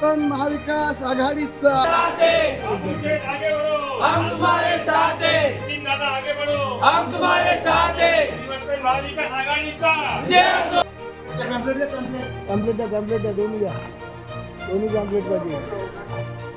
परिवर्तन महाविकास आघाडीचा. अभिषेक आगे बढ़ो हम तुम्हारे साथ! हैं हम तुम्हारे साथ! परिवर्तन महाविकास आघाडीचा जय असो! कंप्लीट द्या कंप्लीट द्या दोन्ही द्या दोन्ही कंप्लीट पाहिजे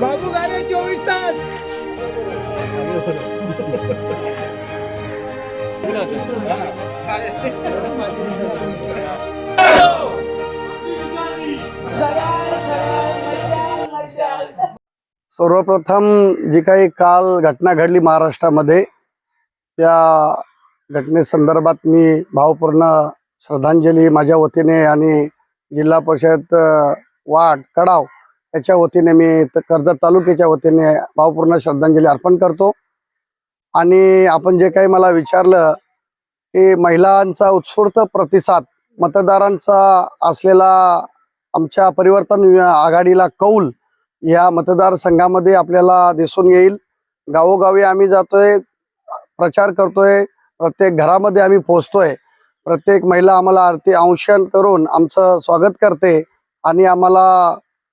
बाबू गाले चोवीस तास सर्वप्रथम जी काही काल घटना घडली महाराष्ट्रामध्ये त्या घटनेसंदर्भात मी भावपूर्ण श्रद्धांजली माझ्या वतीने आणि जिल्हा परिषद वाट कडाव याच्या वतीने मी कर्जत तालुक्याच्या वतीने भावपूर्ण श्रद्धांजली अर्पण करतो. आणि आपण जे काही मला विचारलं की महिलांचा उत्स्फूर्त प्रतिसाद मतदारांचा असलेला आमच्या परिवर्तन आघाडीला कौल या मतदारसंघामध्ये आपल्याला दिसून येईल. गावोगावी आम्ही जातोय प्रचार करतोय प्रत्येक घरामध्ये आम्ही पोचतोय प्रत्येक महिला आम्हाला आरती अंशन करून आमचं स्वागत करते आणि आम्हाला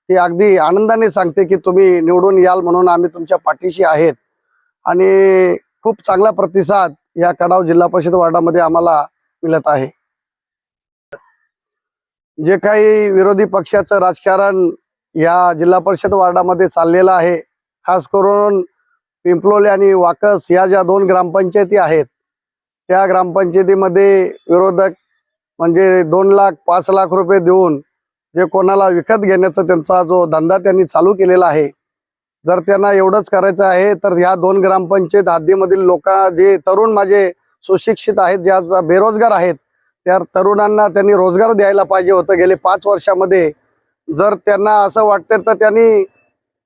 ती अगदी आनंदाने सांगते की तुम्ही निवडून याल म्हणून आम्ही तुमच्या पाठीशी आहेत. आणि खूप चांगला प्रतिसाद या कडाव जिल्हा परिषद वार्डामध्ये आम्हाला मिळत आहे. जे काही विरोधी पक्षाचं राजकारण या जिल्हा परिषद वार्डामध्ये चाललेला आहे. खास करून पिंपलोली आणि वाकस या ज्या दोन ग्रामपंचायती आहेत त्या ग्रामपंचायतीमध्ये विरोधक म्हणजे दोन लाख पाच लाख रुपये देऊन जे कोणाला विकत घेण्याचा त्यांचा जो धंदा त्यांनी चालू केलेला आहे जर त्यांना एवढंच करायचं आहे तर ह्या दोन ग्रामपंचायत हद्दीमधील लोक जे तरुण माझे सुशिक्षित आहेत ज्या बेरोजगार आहेत त्या तरुणांना त्यांनी रोजगार द्यायला पाहिजे होतं. गेले पाच वर्षामध्ये जर त्यांना असं वाटतं तर त्यांनी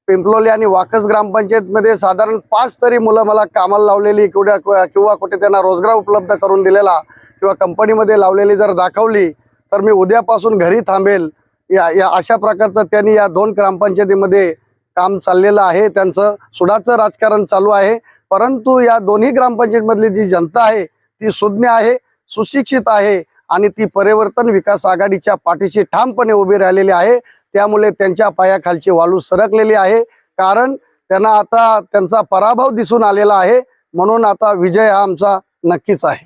पिंपलोली आणि वाकस ग्रामपंचायतमध्ये साधारण पाच तरी मुलं मला कामाला लावलेली किंवा किंवा कुठे त्यांना रोजगार उपलब्ध करून दिलेला किंवा कंपनीमध्ये लावलेली जर दाखवली तर मी उद्यापासून घरी थांबेल. या या अशा प्रकारचं त्यांनी या दोन ग्रामपंचायतीमध्ये काम चाललेलं आहे. त्यांचं सुडाचं राजकारण चालू आहे. परंतु या दोन्ही ग्रामपंचायतमधली जी जनता आहे ती सुज्ञ आहे सुशिक्षित आहे. आणि ती परिवर्तन विकास आघाडीच्या पाठीशी ठामपणे उभी राहिलेली आहे. त्यामुळे त्यांच्या पायाखालची वालू सरकलेली आहे. कारण त्यांना आता त्यांचा पराभव दिसून आलेला आहे. म्हणून आता विजय हा आमचा नक्कीच आहे.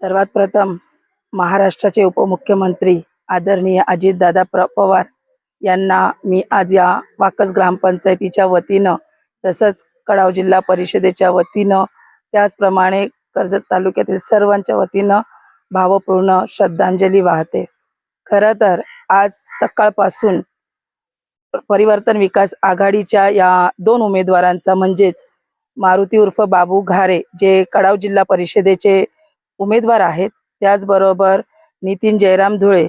सर्वात प्रथम महाराष्ट्राचे उपमुख्यमंत्री आदरणीय अजितदादा प्र पवार यांना मी आज या वाकस ग्रामपंचायतीच्या वतीनं तसंच कडाव जिल्हा परिषदेच्या वतीनं त्याचप्रमाणे कर्जत तालुक्यातील सर्वांच्या वतीनं भावपूर्ण श्रद्धांजली वाहते. खरं तर आज सकाळपासून परिवर्तन विकास आघाडीच्या या दोन उमेदवारांचा म्हणजेच मारुती उर्फ बाबू घारे जे कडाव जिल्हा परिषदेचे उमेदवार आहेत त्याचबरोबर नितीन जयराम धुळे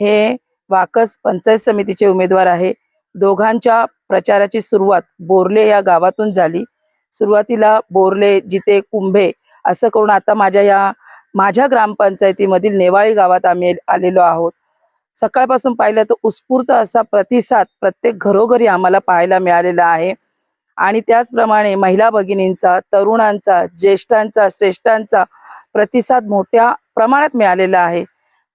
हे वाकस पंचायत समितीचे उमेदवार आहे. दोघांच्या प्रचाराची सुरुवात बोरले या गावातून झाली. सुरुवातीला बोरले जिथे कुंभे असं करून आता माझ्या या माझ्या ग्रामपंचायतीमधील नेवाळी गावात आम्ही आलेलो आहोत. सकाळपासून पाहिलं तर उत्स्फूर्त असा प्रतिसाद प्रत्येक घरोघरी आम्हाला पाहायला मिळालेला आहे. आणि त्याचप्रमाणे महिला भगिनींचा तरुणांचा ज्येष्ठांचा श्रेष्ठांचा प्रतिसाद मोठ्या प्रमाणात मिळालेला आहे.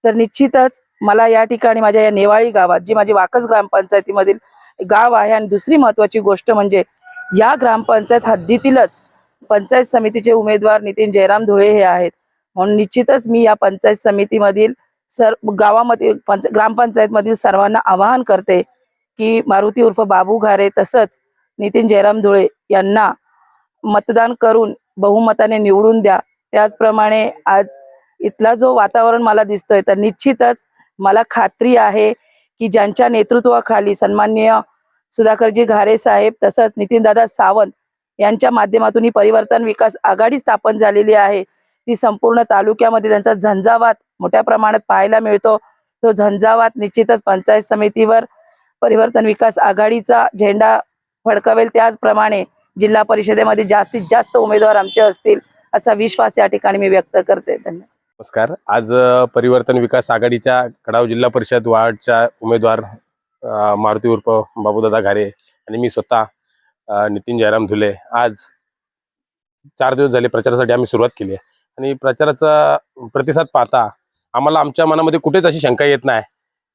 तर निश्चितच मला या ठिकाणी माझ्या या नेवाळी गावात जी माझी वाकस ग्रामपंचायतीमधील गाव आहे आणि दुसरी महत्वाची गोष्ट म्हणजे या ग्रामपंचायत हद्दीतीलच पंचायत समितीचे उमेदवार नितीन जयराम धुळे हे आहेत. म्हणून निश्चितच मी या पंचायत समितीमधील सर गावामध्ये पंच ग्रामपंचायतमधील सर्वांना आवाहन करते की मारुती उर्फ बाबू घारे तसंच नितीन जयराम धुळे यांना मतदान करून बहुमताने निवडून द्या. त्याचप्रमाणे आज इथला जो वातावरण मला दिसतोय तर निश्चितच मला खात्री आहे की ज्यांच्या नेतृत्वाखाली सन्माननीय सुधाकरजी घारे साहेब तसंच नितीनदादा सावंत यांच्या माध्यमातून ही परिवर्तन विकास आघाडी स्थापन झालेली आहे. ती संपूर्ण तालुक्यामध्ये त्यांचा झंझावात मोठ्या प्रमाणात पाहायला मिळतो. तो झंझावात निश्चितच पंचायत समितीवर परिवर्तन विकास आघाडीचा झेंडा फडकवेल. त्याचप्रमाणे जिल्हा परिषदेमध्ये जास्तीत जास्त उमेदवार आमचे असतील असा विश्वास या ठिकाणी मी व्यक्त करते. धन्यवाद. नमस्कार. आज परिवर्तन विकास आघाडीच्या कडाव जिल्हा परिषद वार्डच्या उमेदवार मारुती उर्फ बाबूदादा घारे आणि मी स्वतः नितीन जयराम धुले. आज चार दिवस झाले प्रचारासाठी आम्ही सुरुवात केली आहे. आणि प्रचाराचा प्रतिसाद पाहता आम्हाला आमच्या मनामध्ये कुठेच अशी शंका येत नाही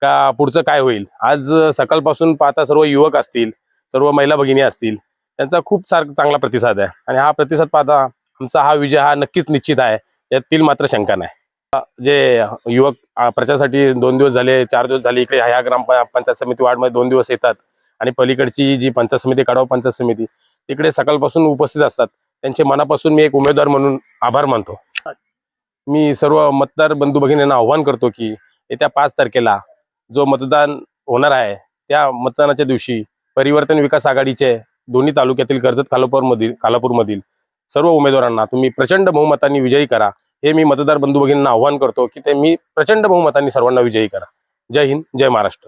का पुढचं काय होईल. आज सकाळपासून पाहता सर्व युवक असतील सर्व महिला भगिनी असतील त्यांचा खूप सार चांगला प्रतिसाद आहे. आणि हा प्रतिसाद पाहता आमचा हा विजय हा नक्कीच निश्चित आहे. यातील मात्र शंका नाही. जे युवक प्रचारासाठी दोन दिवस झाले चार दिवस झाले इकडे ह्या ग्राम पंचायत समिती वार्डमध्ये दोन दिवस येतात. आणि पलीकडची जी पंचायत समिती काढाव पंचायत समिती तिकडे सकाळपासून उपस्थित असतात. त्यांचे मनापासून मी एक उमेदवार म्हणून आभार मानतो. मी सर्व मतदार बंधू भगिनींना आव्हान करतो की येत्या पाच तारखेला जो मतदान होणार आहे त्या मतदानाच्या दिवशी परिवर्तन विकास आघाडीचे दोन्ही तालुक्यातील कर्जत खालापूरमधील खालापूरमधील सर्व उमेदवारांना तुम्ही प्रचंड बहुमतांनी विजयी करा. हे मी मतदार बंधू भगिनींना आव्हान करतो की ते मी प्रचंड बहुमतांनी सर्वांना विजयी करा. जय हिंद जय महाराष्ट्र.